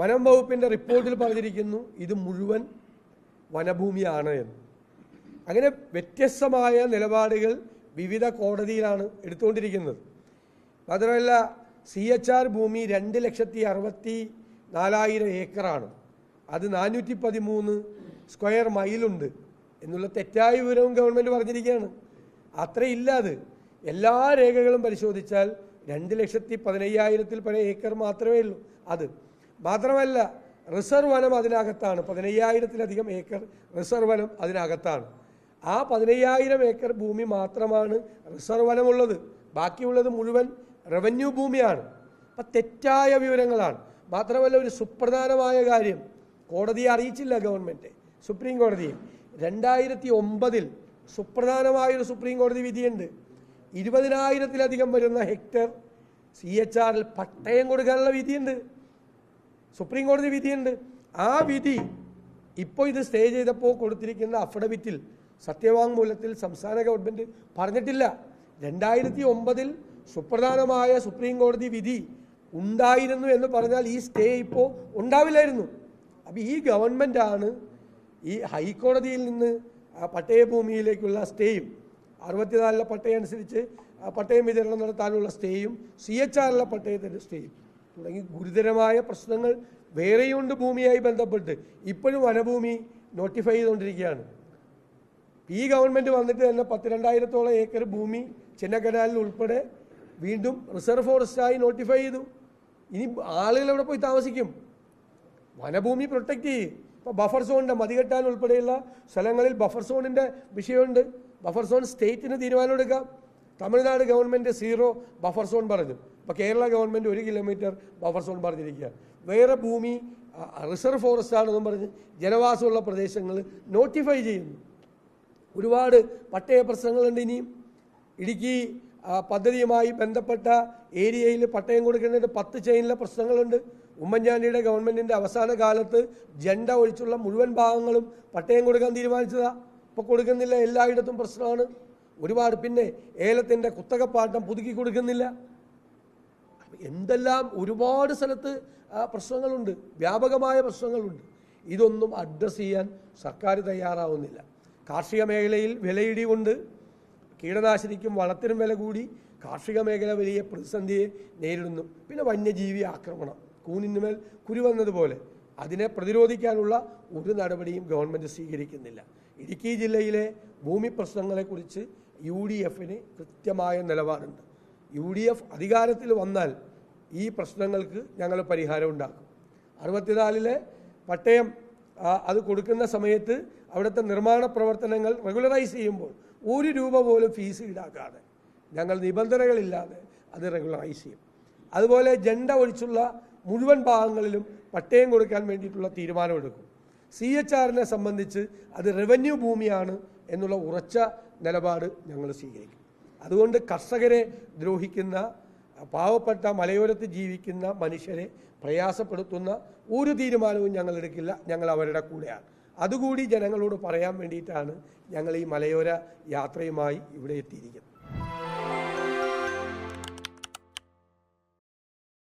വനം വകുപ്പിന്റെ റിപ്പോർട്ടിൽ പറഞ്ഞിരിക്കുന്നു ഇത് മുഴുവൻ വനഭൂമിയാണ് എന്ന്. അങ്ങനെ വ്യത്യസ്തമായ നിലപാടുകൾ വിവിധ കോടതിയിലാണ് എടുത്തുകൊണ്ടിരിക്കുന്നത്. മാത്രമല്ല സി എച്ച് ആർ ഭൂമി രണ്ട് ലക്ഷത്തി അറുപത്തി നാലായിരം ഏക്കറാണ്. അത് നാനൂറ്റി പതിമൂന്ന് സ്ക്വയർ മൈലുണ്ട് എന്നുള്ള തെറ്റായ വിവരവും ഗവൺമെന്റ് പറഞ്ഞിരിക്കുകയാണ്. അത്രയില്ല അത്. എല്ലാ രേഖകളും പരിശോധിച്ചാൽ രണ്ട് ലക്ഷത്തി പതിനയ്യായിരത്തിൽ പല ഏക്കർ മാത്രമേ ഉള്ളൂ. അത് മാത്രമല്ല റിസർവ് വനം അതിനകത്താണ്. പതിനയ്യായിരത്തിലധികം ഏക്കർ റിസർവ് വനം അതിനകത്താണ്. ആ പതിനയ്യായിരം ഏക്കർ ഭൂമി മാത്രമാണ് റിസർവ് വനമുള്ളത്. ബാക്കിയുള്ളത് മുഴുവൻ റവന്യൂ ഭൂമിയാണ്. അപ്പം തെറ്റായ വിവരങ്ങളാണ്. മാത്രമല്ല ഒരു സുപ്രധാനമായ കാര്യം. കോടതിയെ അറിയിച്ചില്ല ഗവൺമെന്റ് സുപ്രീം കോടതിയെ രണ്ടായിരത്തി ഒമ്പതിൽ സുപ്രധാനമായൊരു സുപ്രീം കോടതി വിധിയുണ്ട്. ഇരുപതിനായിരത്തിലധികം വരുന്ന ഹെക്ടർ സി എച്ച് ആറിൽ പട്ടയം കൊടുക്കാനുള്ള വിധിയുണ്ട്. സുപ്രീം കോടതി വിധിയുണ്ട്. ആ വിധി ഇപ്പോൾ ഇത് സ്റ്റേ ചെയ്തപ്പോൾ കൊടുത്തിരിക്കുന്ന അഫിഡവിറ്റിൽ സത്യവാങ്മൂലത്തിൽ സംസ്ഥാന ഗവൺമെന്റ് പറഞ്ഞിട്ടില്ല. രണ്ടായിരത്തി ഒമ്പതിൽ സുപ്രധാനമായ സുപ്രീം കോടതി വിധി ഉണ്ടായിരുന്നു എന്ന് പറഞ്ഞാൽ ഈ സ്റ്റേ ഇപ്പോൾ ഉണ്ടാവില്ലായിരുന്നു. അപ്പോൾ ഈ ഗവൺമെന്റാണ് ഈ ഹൈക്കോടതിയിൽ നിന്ന് പട്ടയഭൂമിയിലേക്കുള്ള സ്റ്റേയും അറുപത്തിനാലിലെ പട്ടയം അനുസരിച്ച് പട്ടയം വിതരണം നടത്താനുള്ള സ്റ്റേയും സി എച്ച് ആറിലെ പട്ടയത്തിന്റെ സ്റ്റേയും തുടങ്ങി ഗുരുതരമായ പ്രശ്നങ്ങൾ വേറെയുണ്ട് ഭൂമിയായി ബന്ധപ്പെട്ട്. ഇപ്പോഴും വനഭൂമി നോട്ടിഫൈ ചെയ്തുകൊണ്ടിരിക്കുകയാണ്. ഈ ഗവൺമെന്റ് വന്നിട്ട് തന്നെ പത്ത് രണ്ടായിരത്തോളം ഏക്കർ ഭൂമി ചിന്നക്കനാലിൽ ഉൾപ്പെടെ വീണ്ടും റിസർവ് ഫോറസ്റ്റായി നോട്ടിഫൈ ചെയ്തു. ഇനി ആളുകൾ എവിടെ പോയി താമസിക്കും? വനഭൂമി പ്രൊട്ടക്റ്റ് ചെയ്യും. ഇപ്പോൾ ബഫർ സോണിന്റെ മതികെട്ടാൻ ഉൾപ്പെടെയുള്ള സ്ഥലങ്ങളിൽ ബഫർ സോണിന്റെ വിഷയമുണ്ട്. ബഫർ സോൺ സ്റ്റേറ്റിന് തീരുമാനമെടുക്കാം. Tamil Nadu government zero buffer zone പറഞ്ഞു. ഇപ്പോൾ കേരള ഗവൺമെന്റ് ഒരു കിലോമീറ്റർ ബഫർ സോൺ പറഞ്ഞിരിക്കുകയാണ് വേറെ ഭൂമി റിസർവ് ഫോറസ്റ്റ് ആണെന്നും പറഞ്ഞ് ജനവാസമുള്ള പ്രദേശങ്ങൾ നോട്ടിഫൈ ചെയ്യുന്നു. ഒരുപാട് പട്ടയ പ്രശ്നങ്ങളുണ്ട് ഇനിയും. ഇടുക്കി പദ്ധതിയുമായി ബന്ധപ്പെട്ട ഏരിയയിൽ പട്ടയം കൊടുക്കേണ്ടത് പത്ത് ചെയിനിലെ പ്രശ്നങ്ങളുണ്ട്. ഉമ്മൻചാണ്ടിയുടെ ഗവൺമെന്റിന്റെ അവസാന കാലത്ത് ജണ്ട ഒഴിച്ചുള്ള മുഴുവൻ ഭാഗങ്ങളും പട്ടയം കൊടുക്കാൻ തീരുമാനിച്ചതാണ് ഇപ്പോൾ കൊടുക്കുന്നില്ല എല്ലായിടത്തും പ്രശ്നമാണ്. ഒരുപാട് പിന്നെ ഏലത്തിന്റെ കുത്തകപ്പാട്ടം പുതുക്കി കൊടുക്കുന്നില്ല. എന്തെല്ലാം ഒരുപാട് സ്ഥലത്ത് പ്രശ്നങ്ങളുണ്ട്. വ്യാപകമായ പ്രശ്നങ്ങളുണ്ട്. ഇതൊന്നും അഡ്രസ്സ് ചെയ്യാൻ സർക്കാർ തയ്യാറാവുന്നില്ല. കാർഷിക മേഖലയിൽ വിലയിടി കൊണ്ട് കീടനാശിനിക്കും വളത്തിനും വില കൂടി. കാർഷിക മേഖല വലിയ പ്രതിസന്ധിയെ നേരിടുന്നു. പിന്നെ വന്യജീവി ആക്രമണം. കൂനിന്മേൽ കുരുവന്നതുപോലെ അതിനെ പ്രതിരോധിക്കാനുള്ള ഒരു നടപടിയും ഗവൺമെന്റ് സ്വീകരിക്കുന്നില്ല. ഇടുക്കി ജില്ലയിലെ ഭൂമി പ്രശ്നങ്ങളെക്കുറിച്ച് യു ഡി എഫിന് കൃത്യമായ നിലപാടുണ്ട്. യു ഡി എഫ് അധികാരത്തിൽ വന്നാൽ ഈ പ്രശ്നങ്ങൾക്ക് ഞങ്ങൾ പരിഹാരം ഉണ്ടാക്കും. അറുപത്തിനാലിലെ പട്ടയം അത് കൊടുക്കുന്ന സമയത്ത് അവിടുത്തെ നിർമ്മാണ പ്രവർത്തനങ്ങൾ റെഗുലറൈസ് ചെയ്യുമ്പോൾ ഒരു രൂപ പോലും ഫീസ് ഈടാക്കാതെ ഞങ്ങൾ നിബന്ധനകളില്ലാതെ അത് റെഗുലറൈസ് ചെയ്യും. അതുപോലെ ജണ്ട ഒഴിച്ചുള്ള മുഴുവൻ ഭാഗങ്ങളിലും പട്ടയം കൊടുക്കാൻ വേണ്ടിയിട്ടുള്ള തീരുമാനമെടുക്കും. സി എച്ച് ആറിനെ സംബന്ധിച്ച് അത് റവന്യൂ ഭൂമിയാണ് എന്നുള്ള ഉറച്ച നിലപാട് ഞങ്ങൾ സ്വീകരിക്കും. അതുകൊണ്ട് കർഷകരെ ദ്രോഹിക്കുന്ന പാവപ്പെട്ട മലയോരത്ത് ജീവിക്കുന്ന മനുഷ്യരെ പ്രയാസപ്പെടുത്തുന്ന ഒരു തീരുമാനവും ഞങ്ങൾ എടുക്കില്ല. ഞങ്ങൾ അവരുടെ കൂടെയാണ്. അതുകൂടി ജനങ്ങളോട് പറയാൻ വേണ്ടിയിട്ടാണ് ഞങ്ങൾ ഈ മലയോര യാത്രയുമായി ഇവിടെ എത്തിയിരിക്കുന്നത്.